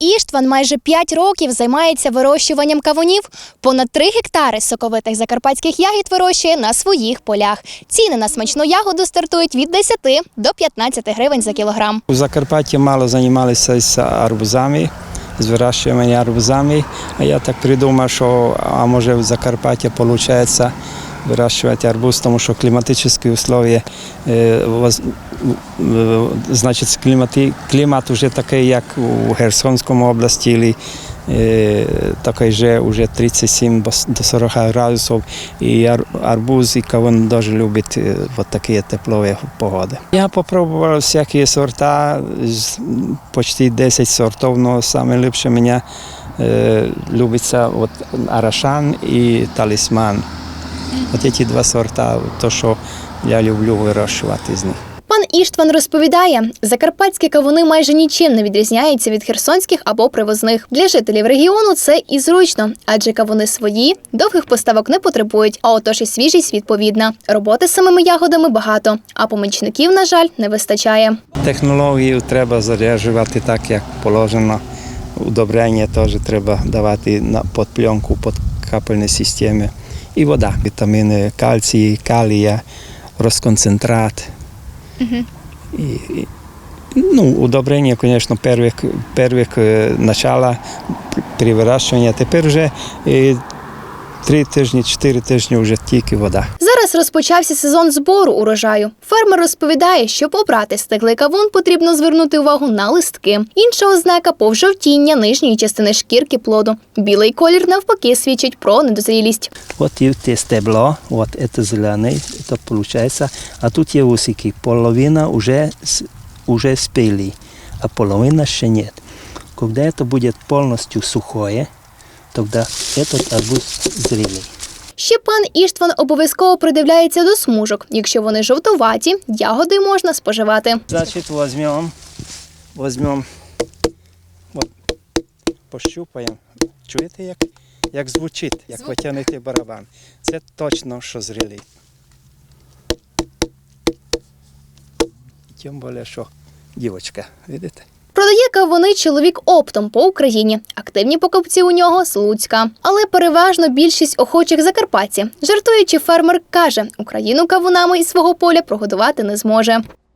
Іштван майже 5 років займається вирощуванням кавунів. Понад 3 гектари соковитих закарпатських ягід вирощує на своїх полях. Ціни на смачну ягоду стартують від 10 до 15 гривень за кілограм. У Закарпатті мало займалися з арбузами, з вирощуванням арбузами. А я так придумав, що а може в Закарпатті виходить вирощувати арбуз, тому що кліматичні умови, е, воз- е, значить, клімати, клімат вже такий, як у Херсонському області, или, е, такий же вже 37 до 40 градусів. І арбуз і кавун дуже любить вот такі теплові погоди. Я попробував всякі сорта, почти 10 сортів, але найкраще мені е, любиться от Арашан і Талісман. От ці два сорта, то, що я люблю вирощувати з них. Пан Іштван розповідає, закарпатські кавуни майже нічим не відрізняються від херсонських або привозних. Для жителів регіону це і зручно, адже кавуни свої, довгих поставок не потребують, а отож і свіжість відповідна. Роботи з самими ягодами багато, а помічників, на жаль, не вистачає. Технологію треба заряджувати так, як положено. Удобрення теж треба давати на під пленку, під капельні системи. І вода, вітаміни кальції, калія, розконцентрат. І, і, ну, удобрення, звісно, перших, перших е, начала при вирощуванні. Тепер вже е, три тижні, чотири тижні вже тільки вода. Зараз розпочався сезон збору урожаю. Фермер розповідає, щоб обрати стеклий кавун, потрібно звернути увагу на листки. Інша ознака повжовтіння нижньої частини шкірки плоду. Білий колір навпаки свідчить про недозрілість. Вот и те стебло, вот это зеленый, это получается. А тут є усики. Половина уже, с- уже спели, а половина ще нет. Когда это будет полностью сухое, тогда этот арбуз зрелый. Ще пан Іштван обов'язково придивляється до смужок. Якщо вони жовтуваті, ягоди можна споживати. Значит, возьмем, возьмем, вот, пощупаємо. Чуєте, як, як звучить, як тягнете барабан? Це точно, що зрілий. Тим більше, що дівчинка, видите? Продає кавуни чоловік оптом по Україні. Активні покупці у нього Слуцька. Але переважно більшість охочих закарпатці. Жартуючи, фермер каже, Україну кавунами із свого поля прогодувати не зможе.